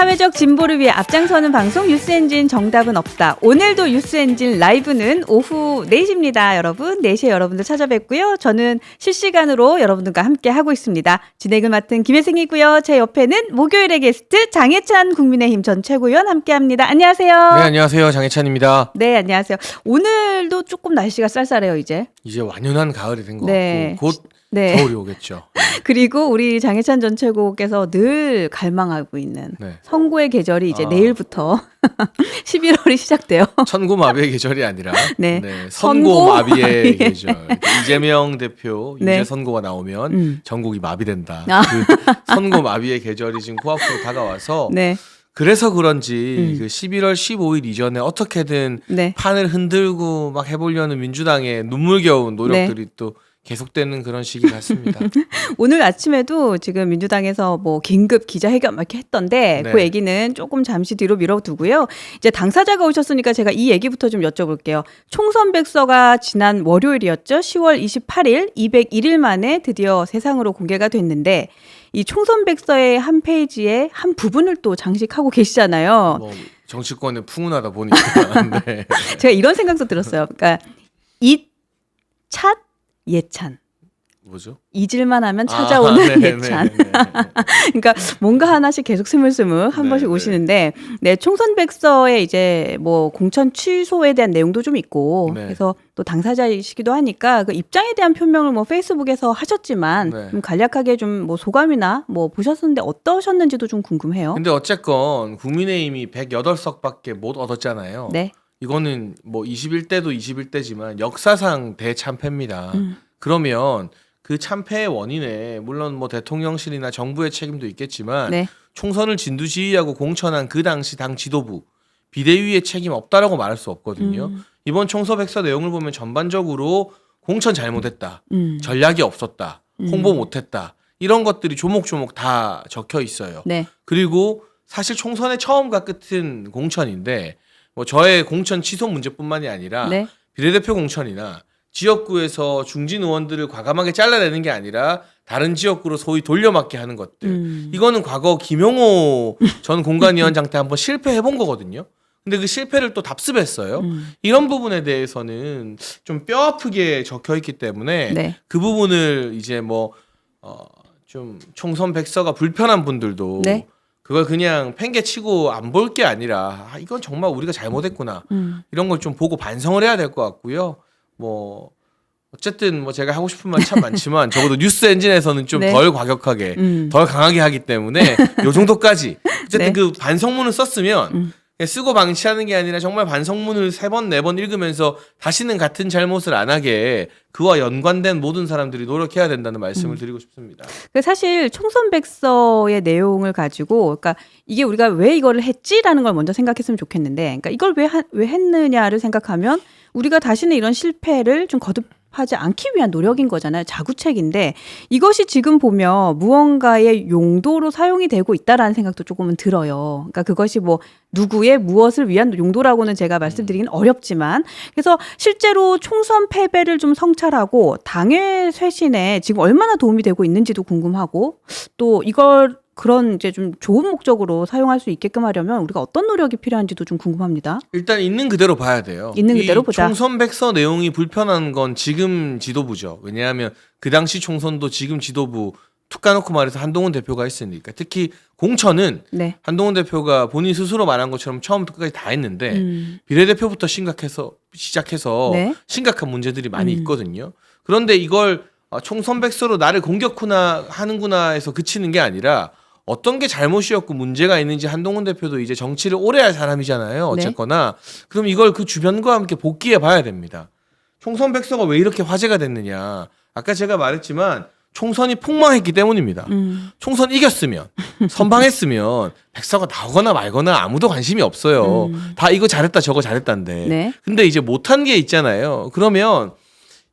사회적 진보를 위해 앞장서는 방송 뉴스엔진 정답은 없다. 오늘도 뉴스엔진 라이브는 오후 4시입니다. 여러분 4시에 여러분들 찾아뵙고요. 저는 실시간으로 여러분들과 함께 하고 있습니다. 진행을 맡은 김혜승이고요. 제 옆에는 목요일의 게스트 장혜찬 국민의힘 전 최고위원 함께합니다. 안녕하세요. 네, 안녕하세요. 장혜찬입니다. 네, 안녕하세요. 오늘도 조금 날씨가 쌀쌀해요, 이제. 이제 완연한 가을이 된것 네. 같고 곧 네. 겨울이 오겠죠. 그리고 우리 장혜찬 전 최고께서 늘 갈망하고 있는 네. 선고의 계절이 이제 아. 내일부터 11월이 시작돼요. 천고마비의 계절이 아니라 네. 선고마비의 선고마비. 계절. 이재명 대표 네. 유죄 선고가 나오면 음. 전국이 마비된다. 아. 그 선고마비의 계절이 지금 코앞으로 다가와서 네. 그래서 그런지 음. 그 11월 15일 이전에 어떻게든 네. 판을 흔들고 막 해보려는 민주당의 눈물겨운 노력들이 네. 또 계속되는 그런 시기 같습니다. 오늘 아침에도 지금 민주당에서 뭐 긴급 기자회견 막 이렇게 했던데 네. 그 얘기는 조금 잠시 뒤로 미뤄두고요. 이제 당사자가 오셨으니까 제가 이 얘기부터 좀 여쭤볼게요. 총선 백서가 지난 월요일이었죠. 10월 28일 201일 만에 드디어 세상으로 공개가 됐는데 이 총선 백서의 한 페이지에 한 부분을 또 장식하고 계시잖아요. 뭐 정치권에 풍운하다 보니까 네. 제가 이런 생각도 들었어요. 그러니까 이 찻 예찬. 뭐죠? 잊을만 하면 찾아오는 아, 네, 예찬. 네, 네, 네. 그러니까 뭔가 하나씩 계속 스물스물 한 네, 번씩 네. 오시는데 네 총선 백서에 이제 뭐 공천 취소에 대한 내용도 좀 있고 네. 그래서 또 당사자이시기도 하니까 그 입장에 대한 표명을 뭐 페이스북에서 하셨지만 네. 좀 간략하게 좀 뭐 소감이나 뭐 보셨는데 어떠셨는지도 좀 궁금해요. 근데 어쨌건 국민의힘이 108석밖에 못 얻었잖아요. 네. 이거는 뭐 21대도 21대지만 역사상 대참패입니다. 음. 그러면 그 참패의 원인에 물론 뭐 대통령실이나 정부의 책임도 있겠지만 네. 총선을 진두지휘하고 공천한 그 당시 당 지도부 비대위의 책임 없다라고 말할 수 없거든요. 음. 이번 총서 백서 내용을 보면 전반적으로 공천 잘못했다. 음. 전략이 없었다. 음. 홍보 못했다. 이런 것들이 조목조목 다 적혀 있어요. 네. 그리고 사실 총선의 처음과 끝은 공천인데 뭐 저의 공천 취소 문제뿐만이 아니라 네. 비례대표 공천이나 지역구에서 중진 의원들을 과감하게 잘라내는 게 아니라 다른 지역구로 소위 돌려막게 하는 것들. 음. 이거는 과거 김용호 전 공관위원장 때 한번 실패해 본 거거든요. 근데 그 실패를 또 답습했어요. 음. 이런 부분에 대해서는 좀 뼈 아프게 적혀 있기 때문에 네. 그 부분을 이제 뭐, 어, 좀 총선 백서가 불편한 분들도 네. 그걸 그냥 팽개치고 안 볼 게 아니라 아, 이건 정말 우리가 잘못했구나. 음. 이런 걸 좀 보고 반성을 해야 될 것 같고요. 뭐, 어쨌든 뭐 제가 하고 싶은 말 참 많지만 적어도 뉴스 엔진에서는 좀 네. 덜 과격하게 음. 덜 강하게 하기 때문에 요 정도까지 어쨌든 네. 그 반성문을 썼으면 음. 그냥 쓰고 방치하는 게 아니라 정말 반성문을 세 번 네 번 읽으면서 다시는 같은 잘못을 안 하게 그와 연관된 모든 사람들이 노력해야 된다는 말씀을 드리고 싶습니다. 그 사실 총선 백서의 내용을 가지고 그러니까 이게 우리가 왜 이거를 했지라는 걸 먼저 생각했으면 좋겠는데 그러니까 이걸 왜, 하- 왜 했느냐를 생각하면 우리가 다시는 이런 실패를 좀 거듭 하지 않기 위한 노력인 거잖아요. 자구책인데 이것이 지금 보면 무언가의 용도로 사용이 되고 있다라는 생각도 조금은 들어요. 그러니까 그것이 뭐 누구의 무엇을 위한 용도라고는 제가 말씀드리긴 어렵지만 그래서 실제로 총선 패배를 좀 성찰하고 당의 쇄신에 지금 얼마나 도움이 되고 있는지도 궁금하고 또 이걸 그런 이제 좀 좋은 목적으로 사용할 수 있게끔 하려면 우리가 어떤 노력이 필요한지도 좀 궁금합니다. 일단 있는 그대로 봐야 돼요. 있는 이 그대로 보자. 총선 백서 내용이 불편한 건 지금 지도부죠. 왜냐하면 그 당시 총선도 지금 지도부 툭 까놓고 말해서 한동훈 대표가 했으니까 특히 공천은 네. 한동훈 대표가 본인 스스로 말한 것처럼 처음부터 끝까지 다 했는데 음. 비례대표부터 심각해서 시작해서 네. 심각한 문제들이 많이 음. 있거든요. 그런데 이걸 아, 총선 백서로 나를 공격구나 하는구나 해서 그치는 게 아니라 어떤 게 잘못이었고 문제가 있는지 한동훈 대표도 이제 정치를 오래 할 사람이잖아요. 네. 어쨌거나 그럼 이걸 그 주변과 함께 복귀해 봐야 됩니다. 총선 백서가 왜 이렇게 화제가 됐느냐? 아까 제가 말했지만 총선이 폭망했기 때문입니다. 음. 총선 이겼으면 선방했으면 백서가 나오거나 말거나 아무도 관심이 없어요. 음. 다 이거 잘했다 저거 잘했다인데. 네. 근데 이제 못한 게 있잖아요. 그러면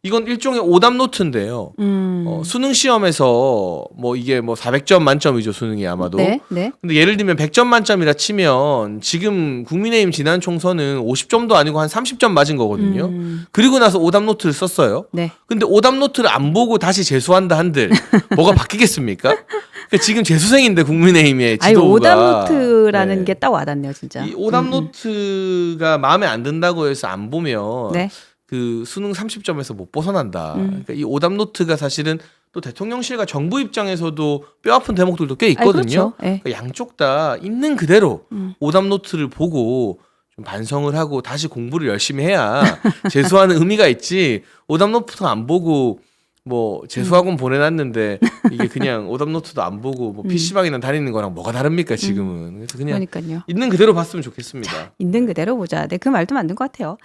이건 일종의 오답 노트인데요. 음. 어, 수능 시험에서 뭐 이게 뭐 400점 만점이죠 수능이 아마도. 네, 네. 근데 예를 들면 100점 만점이라 치면 지금 국민의힘 지난 총선은 50점도 아니고 한 30점 맞은 거거든요. 음. 그리고 나서 오답 노트를 썼어요. 네. 근데 오답 노트를 안 보고 다시 재수한다 한들 뭐가 바뀌겠습니까? 그러니까 지금 재수생인데 국민의힘의 아니 지도부가 오답 노트라는 네. 게딱 와닿네요, 진짜. 이 오답 음, 음. 노트가 마음에 안 든다고 해서 안 보면 네. 그 수능 30점에서 못 벗어난다. 음. 그러니까 이 오답 노트가 사실은 또 대통령실과 정부 입장에서도 뼈 아픈 대목들도 꽤 있거든요. 그렇죠. 예. 그러니까 양쪽 다 있는 그대로 음. 오답 노트를 보고 좀 반성을 하고 다시 공부를 열심히 해야 재수하는 의미가 있지. 오답 노트 안 보고 뭐 재수학원 보내놨는데 이게 그냥 오답 노트도 안 보고 뭐 음. PC방이나 다니는 거랑 뭐가 다릅니까 지금은. 그래서 그냥 그러니까요. 있는 그대로 봤으면 좋겠습니다. 있는 그대로 보자. 네, 그 말도 맞는 것 같아요.